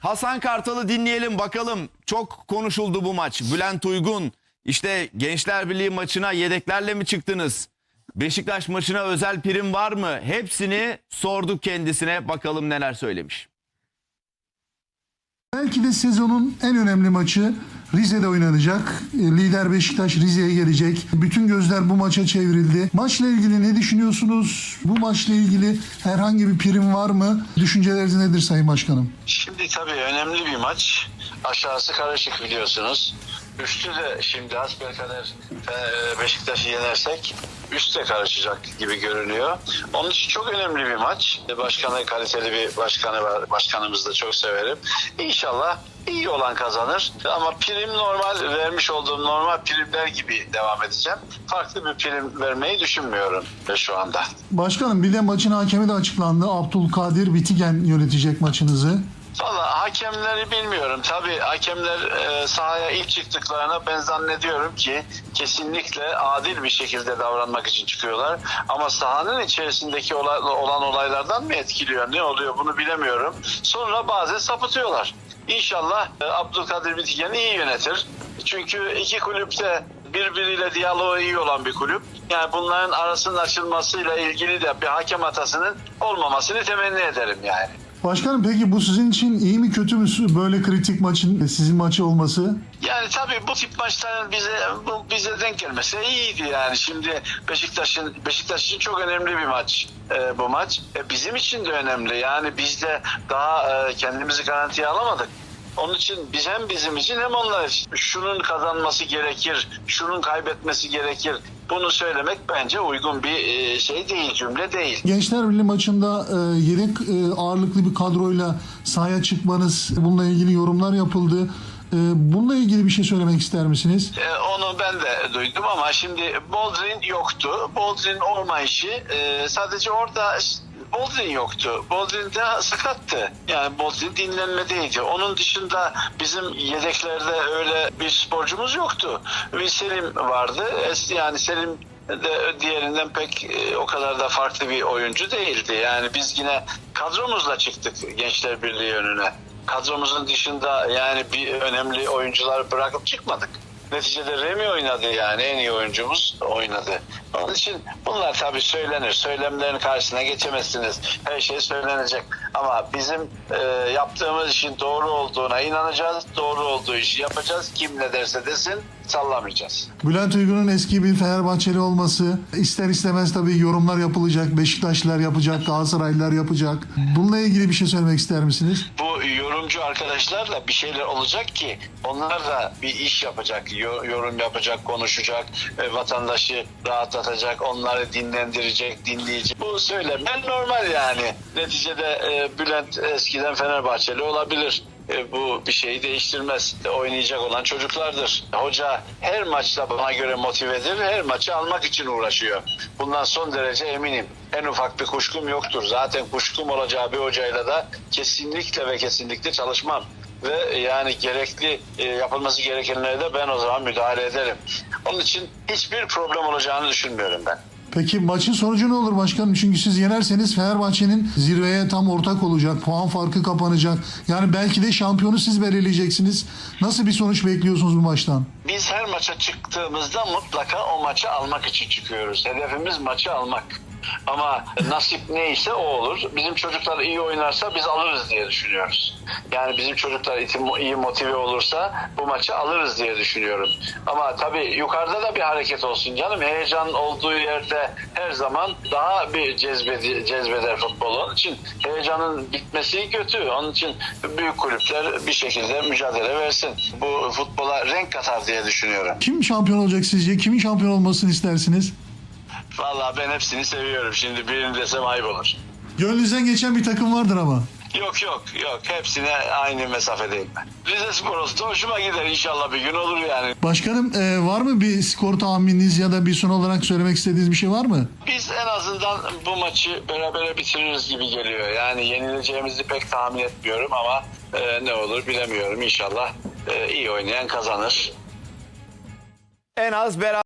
Hasan Kartal'ı dinleyelim bakalım. Çok konuşuldu bu maç. Bülent Uygun işte Gençler Birliği maçına yedeklerle mi çıktınız? Beşiktaş maçına özel prim var mı? Hepsini sorduk kendisine. Bakalım neler söylemiş. Belki de sezonun en önemli maçı Rize'de oynanacak. E, Lider Beşiktaş Rize'ye gelecek. Bütün gözler bu maça çevrildi. Maçla ilgili ne düşünüyorsunuz? Bu maçla ilgili herhangi bir prim var mı? Düşünceleriniz nedir Sayın Başkanım? Şimdi tabii önemli bir maç. Aşağısı karışık biliyorsunuz. Üstü de şimdi hasbelkader e, Beşiktaş'ı yenersek üst de karışacak gibi görünüyor. Onun için çok önemli bir maç. Başkanı kaliteli bir başkanı var. Başkanımızı da çok severim. İnşallah iyi olan kazanır. Ama prim normal vermiş olduğum normal primler gibi devam edeceğim. Farklı bir prim vermeyi düşünmüyorum şu anda. Başkanım bir de maçın hakemi de açıklandı. Abdülkadir Bitigen yönetecek maçınızı. Valla hakemleri bilmiyorum. Tabii hakemler e, sahaya ilk çıktıklarına ben zannediyorum ki kesinlikle adil bir şekilde davranmak için çıkıyorlar. Ama sahanın içerisindeki olay, olan olaylardan mı etkiliyor, ne oluyor bunu bilemiyorum. Sonra bazen sapıtıyorlar. İnşallah e, Abdülkadir Bitigen iyi yönetir. Çünkü iki kulüpte birbiriyle diyaloğu iyi olan bir kulüp. Yani bunların arasının açılmasıyla ilgili de bir hakem hatasının olmamasını temenni ederim yani. Başkanım peki bu sizin için iyi mi kötü mü böyle kritik maçın sizin maçı olması? Yani tabii bu tip maçların bize bu bize denk gelmesi iyiydi yani. Şimdi Beşiktaş'ın Beşiktaş için çok önemli bir maç e, bu maç. E, bizim için de önemli. Yani biz de daha e, kendimizi garantiye alamadık. Onun için biz hem bizim için hem onlar için şunun kazanması gerekir, şunun kaybetmesi gerekir. Bunu söylemek bence uygun bir e, şey değil, cümle değil. Gençler Birliği maçında e, yedek e, ağırlıklı bir kadroyla sahaya çıkmanız, bununla ilgili yorumlar yapıldı. Bununla ilgili bir şey söylemek ister misiniz? Onu ben de duydum ama şimdi Boldrin yoktu. Boldrin olmayışı sadece orada Boldrin yoktu. Boldrin de sakattı. Yani Boldrin dinlenmedeydi. Onun dışında bizim yedeklerde öyle bir sporcumuz yoktu. Bir Selim vardı. Yani Selim de diğerinden pek e, o kadar da farklı bir oyuncu değildi. Yani biz yine kadromuzla çıktık Gençler Birliği önüne. Kadromuzun dışında yani bir önemli oyuncular bırakıp çıkmadık. Neticede Remy oynadı yani en iyi oyuncumuz oynadı. Onun için bunlar tabii söylenir. Söylemlerin karşısına geçemezsiniz. Her şey söylenecek. Ama bizim e, yaptığımız işin doğru olduğuna inanacağız. Doğru olduğu işi yapacağız. Kim ne derse desin sallamayacağız. Bülent Uygun'un eski bir Fenerbahçeli olması ister istemez tabii yorumlar yapılacak. Beşiktaşlılar yapacak, Galatasaraylılar yapacak. Bununla ilgili bir şey söylemek ister misiniz? bu yorumcu arkadaşlarla bir şeyler olacak ki onlar da bir iş yapacak, yo- yorum yapacak, konuşacak, e, vatandaşı rahatlatacak, onları dinlendirecek, dinleyecek. Bu söylemler normal yani. Neticede e, Bülent eskiden Fenerbahçeli olabilir. E, bu bir şeyi değiştirmez. Oynayacak olan çocuklardır. Hoca her maçta bana göre motivedir. Her maçı almak için uğraşıyor. Bundan son derece eminim. En ufak bir kuşkum yoktur. Zaten kuşkum olacağı bir hocayla da kesinlikle ve kesinlikle çalışmam. Ve yani gerekli e, yapılması gerekenlere de ben o zaman müdahale ederim. Onun için hiçbir problem olacağını düşünmüyorum ben. Peki maçın sonucu ne olur başkanım? Çünkü siz yenerseniz Fenerbahçe'nin zirveye tam ortak olacak. Puan farkı kapanacak. Yani belki de şampiyonu siz belirleyeceksiniz. Nasıl bir sonuç bekliyorsunuz bu maçtan? Biz her maça çıktığımızda mutlaka o maçı almak için çıkıyoruz. Hedefimiz maçı almak. Ama nasip neyse o olur. Bizim çocuklar iyi oynarsa biz alırız diye düşünüyoruz. Yani bizim çocuklar iyi motive olursa bu maçı alırız diye düşünüyorum. Ama tabii yukarıda da bir hareket olsun canım. Heyecan olduğu yerde her zaman daha bir cezbedi, cezbeder futbol. Onun için heyecanın bitmesi kötü. Onun için büyük kulüpler bir şekilde mücadele versin. Bu futbola renk katar diye düşünüyorum. Kim şampiyon olacak sizce? Kimin şampiyon olmasını istersiniz? Vallahi ben hepsini seviyorum. Şimdi birini desem ayıp olur. Gönlünüzden geçen bir takım vardır ama. Yok yok yok. Hepsine aynı mesafedeyim ben. Rize Spor olsun. Hoşuma gider inşallah bir gün olur yani. Başkanım e, var mı bir skor tahmininiz ya da bir son olarak söylemek istediğiniz bir şey var mı? Biz en azından bu maçı beraber bitiririz gibi geliyor. Yani yenileceğimizi pek tahmin etmiyorum ama e, ne olur bilemiyorum. İnşallah e, iyi oynayan kazanır. En az beraber